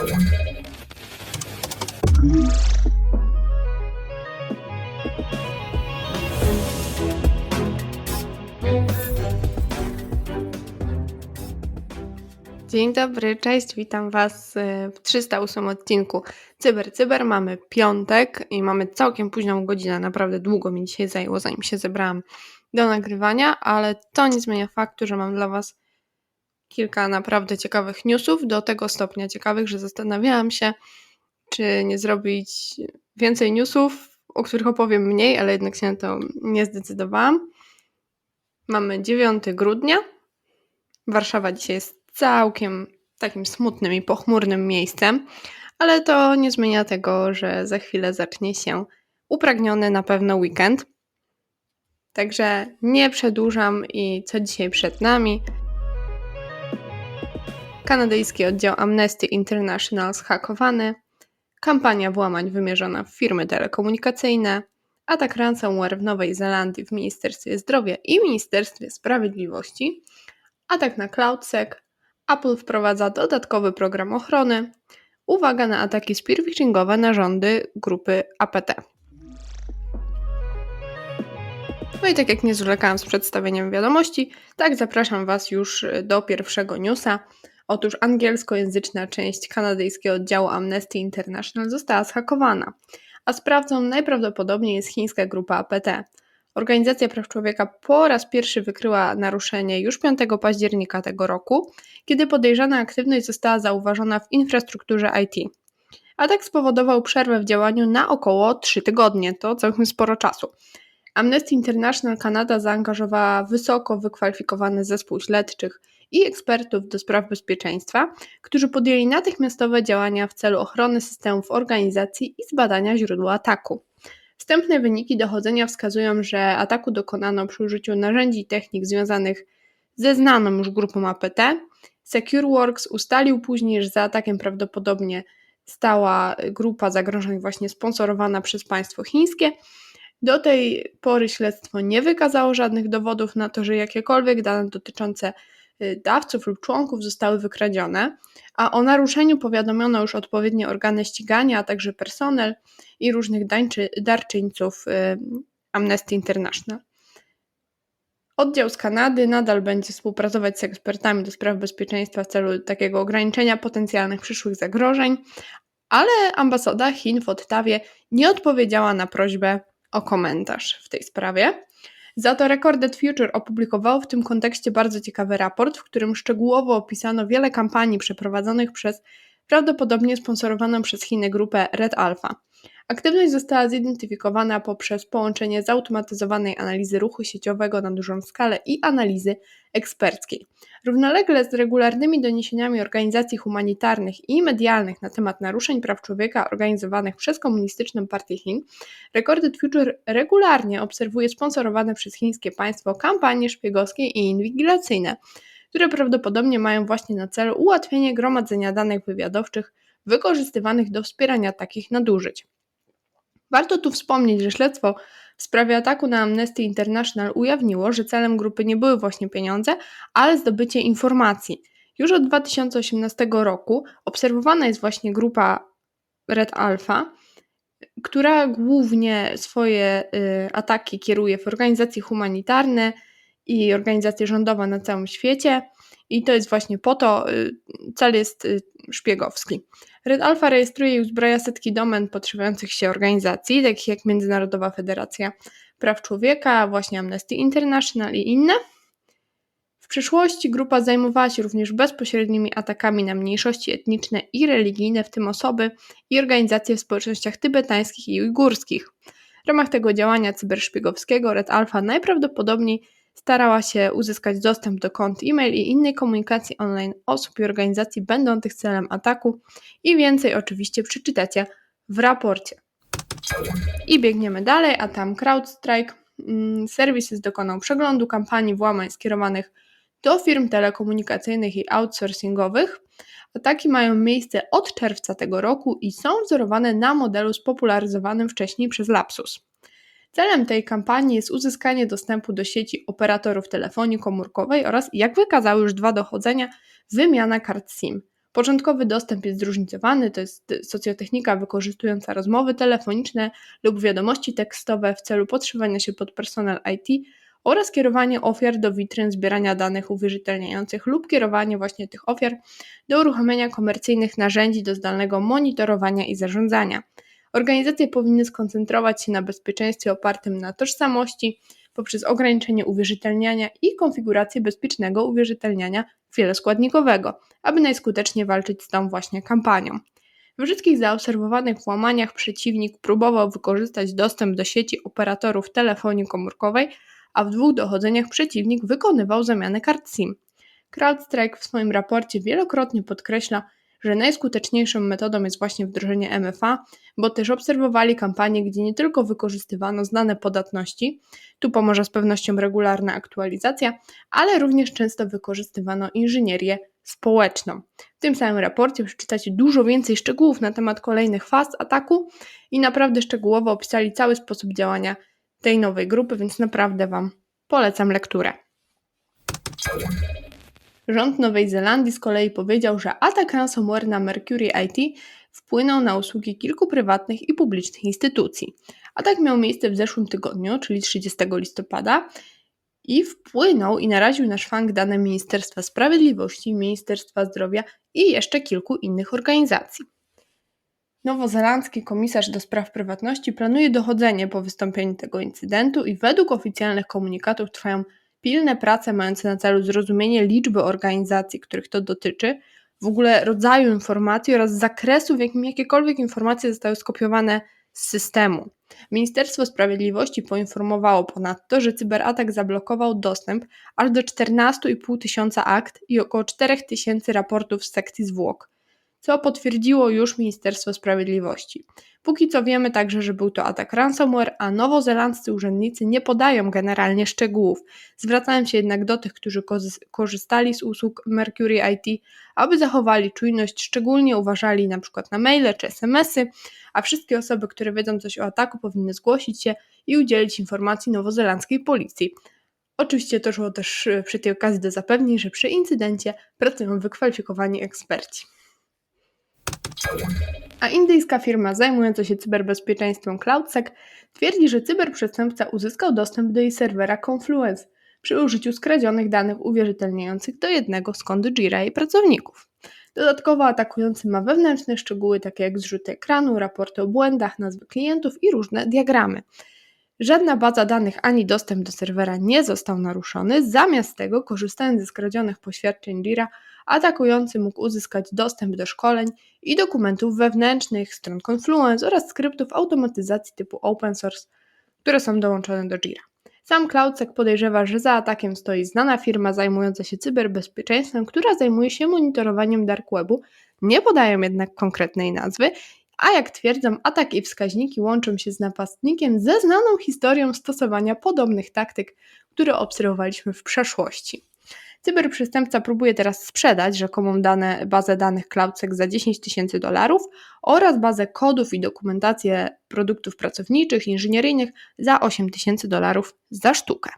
Dzień dobry, cześć, witam Was y, w 308 odcinku Cyber Cyber. Mamy piątek i mamy całkiem późną godzinę, naprawdę długo mi dzisiaj zajęło, zanim się zebrałam do nagrywania, ale to nie zmienia faktu, że mam dla Was kilka naprawdę ciekawych newsów, do tego stopnia ciekawych, że zastanawiałam się, czy nie zrobić więcej newsów, o których opowiem mniej, ale jednak się na to nie zdecydowałam. Mamy 9 grudnia. Warszawa dzisiaj jest całkiem takim smutnym i pochmurnym miejscem, ale to nie zmienia tego, że za chwilę zacznie się upragniony na pewno weekend. Także nie przedłużam i co dzisiaj przed nami. Kanadyjski oddział Amnesty International zhakowany, kampania włamań wymierzona w firmy telekomunikacyjne, atak ransomware w Nowej Zelandii w Ministerstwie Zdrowia i Ministerstwie Sprawiedliwości, atak na CloudSec, Apple wprowadza dodatkowy program ochrony, uwaga na ataki spearphishingowe na rządy grupy APT. No i tak jak nie zwlekałam z przedstawieniem wiadomości, tak zapraszam Was już do pierwszego newsa. Otóż angielskojęzyczna część kanadyjskiego oddziału Amnesty International została zhakowana, a sprawcą najprawdopodobniej jest chińska grupa APT. Organizacja Praw Człowieka po raz pierwszy wykryła naruszenie już 5 października tego roku, kiedy podejrzana aktywność została zauważona w infrastrukturze IT. Atak spowodował przerwę w działaniu na około 3 tygodnie, to całkiem sporo czasu. Amnesty International Kanada zaangażowała wysoko wykwalifikowany zespół śledczych i ekspertów do spraw bezpieczeństwa, którzy podjęli natychmiastowe działania w celu ochrony systemów organizacji i zbadania źródła ataku. Wstępne wyniki dochodzenia wskazują, że ataku dokonano przy użyciu narzędzi i technik związanych ze znaną już grupą APT. SecureWorks ustalił później, że za atakiem prawdopodobnie stała grupa zagrożeń właśnie sponsorowana przez państwo chińskie. Do tej pory śledztwo nie wykazało żadnych dowodów na to, że jakiekolwiek dane dotyczące dawców lub członków zostały wykradzione, a o naruszeniu powiadomiono już odpowiednie organy ścigania, a także personel i różnych dańczy, darczyńców y, Amnesty International. Oddział z Kanady nadal będzie współpracować z ekspertami do spraw bezpieczeństwa w celu takiego ograniczenia potencjalnych przyszłych zagrożeń, ale ambasada Chin w Ottawie nie odpowiedziała na prośbę o komentarz w tej sprawie. Za to Recorded Future opublikowało w tym kontekście bardzo ciekawy raport, w którym szczegółowo opisano wiele kampanii przeprowadzonych przez prawdopodobnie sponsorowaną przez Chiny grupę Red Alpha. Aktywność została zidentyfikowana poprzez połączenie zautomatyzowanej analizy ruchu sieciowego na dużą skalę i analizy eksperckiej. Równolegle z regularnymi doniesieniami organizacji humanitarnych i medialnych na temat naruszeń praw człowieka organizowanych przez Komunistyczną Partię Chin, Recorded Future regularnie obserwuje sponsorowane przez chińskie państwo kampanie szpiegowskie i inwigilacyjne, które prawdopodobnie mają właśnie na celu ułatwienie gromadzenia danych wywiadowczych wykorzystywanych do wspierania takich nadużyć. Warto tu wspomnieć, że śledztwo w sprawie ataku na Amnesty International ujawniło, że celem grupy nie były właśnie pieniądze, ale zdobycie informacji. Już od 2018 roku obserwowana jest właśnie grupa Red Alpha, która głównie swoje y, ataki kieruje w organizacje humanitarne i organizacje rządowe na całym świecie. I to jest właśnie po to, y, cel jest y, szpiegowski. Red Alpha rejestruje i uzbraja setki domen podszywania się organizacji, takich jak Międzynarodowa Federacja Praw Człowieka, właśnie Amnesty International i inne. W przyszłości grupa zajmowała się również bezpośrednimi atakami na mniejszości etniczne i religijne, w tym osoby i organizacje w społecznościach tybetańskich i ujgurskich. W ramach tego działania cyberszpiegowskiego Red Alpha najprawdopodobniej starała się uzyskać dostęp do kont e-mail i innej komunikacji online osób i organizacji będących celem ataku i więcej oczywiście przeczytacie w raporcie. I biegniemy dalej, a tam CrowdStrike mm, Services dokonał przeglądu kampanii włamań skierowanych do firm telekomunikacyjnych i outsourcingowych. Ataki mają miejsce od czerwca tego roku i są wzorowane na modelu spopularyzowanym wcześniej przez Lapsus. Celem tej kampanii jest uzyskanie dostępu do sieci operatorów telefonii komórkowej oraz, jak wykazały już dwa dochodzenia, wymiana kart SIM. Początkowy dostęp jest zróżnicowany, to jest socjotechnika wykorzystująca rozmowy telefoniczne lub wiadomości tekstowe w celu podszywania się pod personel IT oraz kierowanie ofiar do witryn zbierania danych uwierzytelniających lub kierowanie właśnie tych ofiar do uruchomienia komercyjnych narzędzi do zdalnego monitorowania i zarządzania. Organizacje powinny skoncentrować się na bezpieczeństwie opartym na tożsamości poprzez ograniczenie uwierzytelniania i konfigurację bezpiecznego uwierzytelniania wieloskładnikowego, aby najskuteczniej walczyć z tą właśnie kampanią. We wszystkich zaobserwowanych włamaniach przeciwnik próbował wykorzystać dostęp do sieci operatorów telefonii komórkowej, a w dwóch dochodzeniach przeciwnik wykonywał zamianę kart SIM. CrowdStrike w swoim raporcie wielokrotnie podkreśla, że najskuteczniejszą metodą jest właśnie wdrożenie MFA, bo też obserwowali kampanie, gdzie nie tylko wykorzystywano znane podatności, tu pomoże z pewnością regularna aktualizacja, ale również często wykorzystywano inżynierię społeczną. W tym samym raporcie przeczytacie dużo więcej szczegółów na temat kolejnych faz ataku i naprawdę szczegółowo opisali cały sposób działania tej nowej grupy, więc naprawdę Wam polecam lekturę. Rząd Nowej Zelandii z kolei powiedział, że atak ransomware na Mercury IT wpłynął na usługi kilku prywatnych i publicznych instytucji. Atak miał miejsce w zeszłym tygodniu, czyli 30 listopada, i wpłynął i naraził na szwank dane Ministerstwa Sprawiedliwości, Ministerstwa Zdrowia i jeszcze kilku innych organizacji. Nowozelandzki komisarz do spraw prywatności planuje dochodzenie po wystąpieniu tego incydentu i według oficjalnych komunikatów trwają pilne prace mające na celu zrozumienie liczby organizacji, których to dotyczy, w ogóle rodzaju informacji oraz zakresu, w jakim jakiekolwiek informacje zostały skopiowane z systemu. Ministerstwo Sprawiedliwości poinformowało ponadto, że cyberatak zablokował dostęp aż do 14,5 tysiąca akt i około 4 tysięcy raportów z sekcji zwłok co potwierdziło już Ministerstwo Sprawiedliwości. Póki co wiemy także, że był to atak ransomware, a nowozelandzcy urzędnicy nie podają generalnie szczegółów. Zwracałem się jednak do tych, którzy korzystali z usług Mercury IT, aby zachowali czujność, szczególnie uważali na przykład na maile czy smsy, a wszystkie osoby, które wiedzą coś o ataku powinny zgłosić się i udzielić informacji nowozelandzkiej policji. Oczywiście doszło też przy tej okazji do zapewnień, że przy incydencie pracują wykwalifikowani eksperci. A indyjska firma zajmująca się cyberbezpieczeństwem CloudSec twierdzi, że cyberprzestępca uzyskał dostęp do jej serwera Confluence przy użyciu skradzionych danych uwierzytelniających do jednego z kont Jira i pracowników. Dodatkowo atakujący ma wewnętrzne szczegóły takie jak zrzuty ekranu, raporty o błędach, nazwy klientów i różne diagramy. Żadna baza danych ani dostęp do serwera nie został naruszony, zamiast tego, korzystając ze skradzionych poświadczeń Jira, atakujący mógł uzyskać dostęp do szkoleń i dokumentów wewnętrznych, stron Confluence oraz skryptów automatyzacji typu open source, które są dołączone do Jira. Sam CloudSec podejrzewa, że za atakiem stoi znana firma zajmująca się cyberbezpieczeństwem, która zajmuje się monitorowaniem dark webu. Nie podają jednak konkretnej nazwy, a jak twierdzą, atak i wskaźniki łączą się z napastnikiem ze znaną historią stosowania podobnych taktyk, które obserwowaliśmy w przeszłości. Cyberprzestępca próbuje teraz sprzedać rzekomą dane, bazę danych CloudSec za 10 tysięcy dolarów oraz bazę kodów i dokumentację produktów pracowniczych, inżynieryjnych za 8 tysięcy dolarów za sztukę.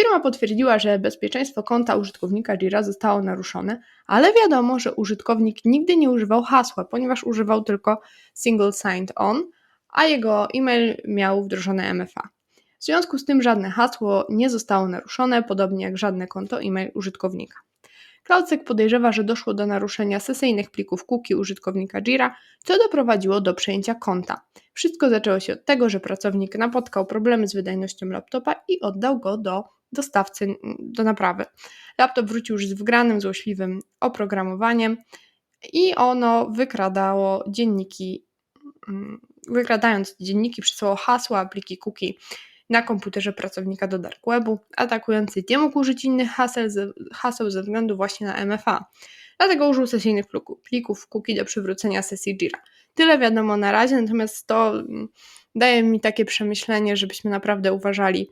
Firma potwierdziła, że bezpieczeństwo konta użytkownika Jira zostało naruszone, ale wiadomo, że użytkownik nigdy nie używał hasła, ponieważ używał tylko single signed on, a jego e-mail miał wdrożone MFA. W związku z tym żadne hasło nie zostało naruszone, podobnie jak żadne konto e-mail użytkownika. CloudSec podejrzewa, że doszło do naruszenia sesyjnych plików cookie użytkownika Jira, co doprowadziło do przejęcia konta. Wszystko zaczęło się od tego, że pracownik napotkał problemy z wydajnością laptopa i oddał go do dostawcy do naprawy. Laptop wrócił już z wgranym, złośliwym oprogramowaniem i ono wykradało dzienniki, mm, wykradając dzienniki, przesłało hasła, pliki cookie na komputerze pracownika do dark webu. Atakujący nie mógł użyć innych haseł, haseł ze względu właśnie na MFA. Dlatego użył sesyjnych plików cookie do przywrócenia sesji Jira. Tyle wiadomo na razie, natomiast to mm, daje mi takie przemyślenie, żebyśmy naprawdę uważali,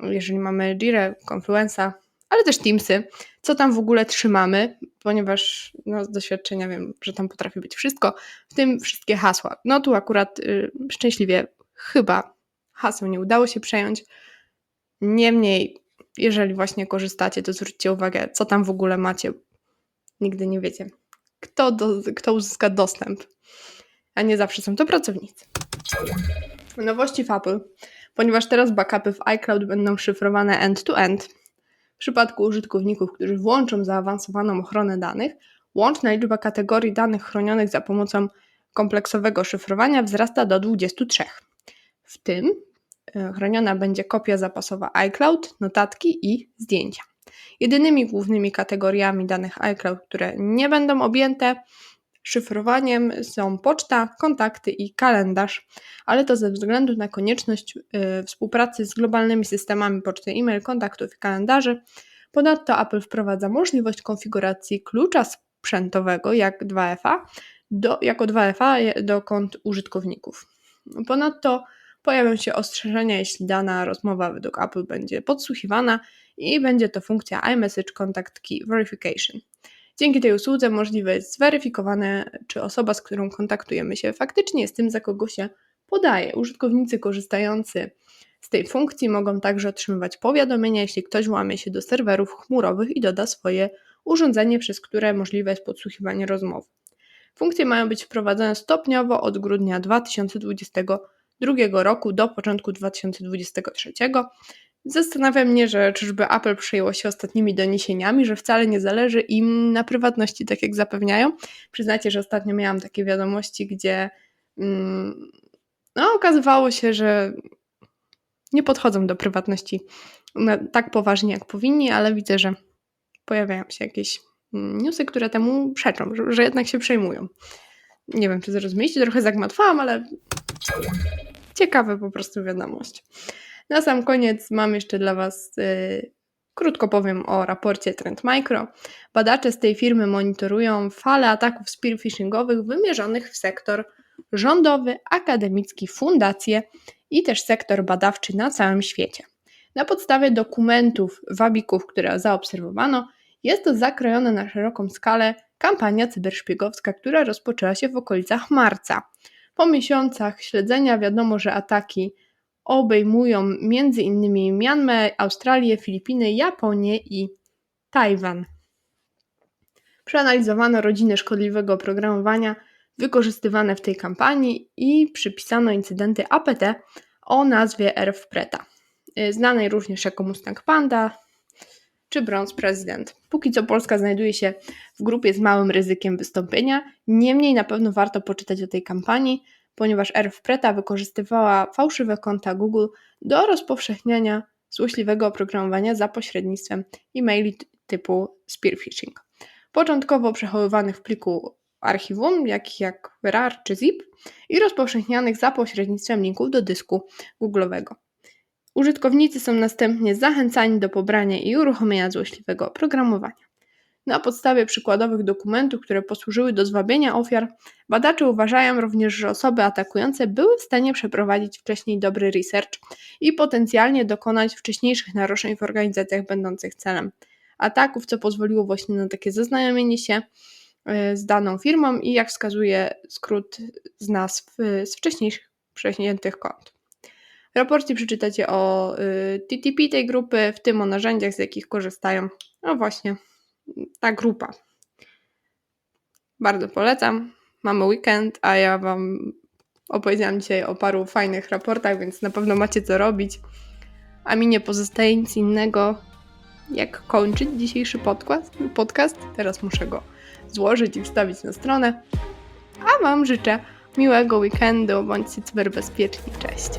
jeżeli mamy Jira, Confluenza, ale też Teamsy, co tam w ogóle trzymamy, ponieważ no, z doświadczenia wiem, że tam potrafi być wszystko, w tym wszystkie hasła. No tu akurat y, szczęśliwie chyba haseł nie udało się przejąć. Niemniej, jeżeli właśnie korzystacie, to zwróćcie uwagę, co tam w ogóle macie. Nigdy nie wiecie, kto, do, kto uzyska dostęp, a nie zawsze są to pracownicy. Nowości Apple, ponieważ teraz backupy w iCloud będą szyfrowane end-to-end. -end. W przypadku użytkowników, którzy włączą zaawansowaną ochronę danych, łączna liczba kategorii danych chronionych za pomocą kompleksowego szyfrowania wzrasta do 23. W tym e, chroniona będzie kopia zapasowa iCloud, notatki i zdjęcia. Jedynymi głównymi kategoriami danych iCloud, które nie będą objęte szyfrowaniem są poczta, kontakty i kalendarz, ale to ze względu na konieczność y, współpracy z globalnymi systemami poczty e-mail, kontaktów i kalendarzy. Ponadto Apple wprowadza możliwość konfiguracji klucza sprzętowego jak 2FA do, jako 2FA do kont użytkowników. Ponadto pojawią się ostrzeżenia, jeśli dana rozmowa według Apple będzie podsłuchiwana i będzie to funkcja iMessage Contact Key Verification. Dzięki tej usłudze możliwe jest zweryfikowane, czy osoba, z którą kontaktujemy się, faktycznie jest tym, za kogo się podaje. Użytkownicy korzystający z tej funkcji mogą także otrzymywać powiadomienia, jeśli ktoś łamie się do serwerów chmurowych i doda swoje urządzenie, przez które możliwe jest podsłuchiwanie rozmowy. Funkcje mają być wprowadzone stopniowo od grudnia 2022 roku do początku 2023. Zastanawia mnie, że czyżby Apple przejęło się ostatnimi doniesieniami, że wcale nie zależy im na prywatności, tak jak zapewniają. Przyznacie, że ostatnio miałam takie wiadomości, gdzie mm, no, okazywało się, że nie podchodzą do prywatności tak poważnie, jak powinni, ale widzę, że pojawiają się jakieś mm, newsy, które temu przeczą, że, że jednak się przejmują. Nie wiem, czy zrozumieliście, trochę zagmatwałam, ale ciekawe po prostu wiadomość. Na sam koniec mam jeszcze dla Was yy, krótko powiem o raporcie Trend Micro. Badacze z tej firmy monitorują falę ataków spearphishingowych wymierzonych w sektor rządowy, akademicki, fundacje i też sektor badawczy na całym świecie. Na podstawie dokumentów wabików, które zaobserwowano, jest to zakrojona na szeroką skalę kampania cyberszpiegowska, która rozpoczęła się w okolicach marca. Po miesiącach śledzenia wiadomo, że ataki obejmują m.in. Mianmę, Australię, Filipiny, Japonię i Tajwan. Przeanalizowano rodziny szkodliwego oprogramowania wykorzystywane w tej kampanii i przypisano incydenty APT o nazwie RFPreta, znanej również jako Mustang Panda czy Bronze President. Póki co Polska znajduje się w grupie z małym ryzykiem wystąpienia, niemniej na pewno warto poczytać o tej kampanii, ponieważ RFPreta wykorzystywała fałszywe konta Google do rozpowszechniania złośliwego oprogramowania za pośrednictwem e-maili typu spearphishing. Początkowo przechowywanych w pliku archiwum, jakich jak RAR czy ZIP, i rozpowszechnianych za pośrednictwem linków do dysku Google'owego. Użytkownicy są następnie zachęcani do pobrania i uruchomienia złośliwego oprogramowania. Na podstawie przykładowych dokumentów, które posłużyły do zwabienia ofiar, badacze uważają również, że osoby atakujące były w stanie przeprowadzić wcześniej dobry research i potencjalnie dokonać wcześniejszych naruszeń w organizacjach będących celem ataków, co pozwoliło właśnie na takie zaznajomienie się e, z daną firmą i jak wskazuje skrót z nazw z wcześniejszych prześniętych kont. W raporcie przeczytacie o e, TTP tej grupy, w tym o narzędziach, z jakich korzystają. No właśnie, ta grupa. Bardzo polecam. Mamy weekend, a ja Wam opowiedziałam dzisiaj o paru fajnych raportach, więc na pewno macie co robić. A mi nie pozostaje nic innego, jak kończyć dzisiejszy podcast. podcast. Teraz muszę go złożyć i wstawić na stronę. A Wam życzę miłego weekendu, bądźcie cyberbezpieczni. Cześć!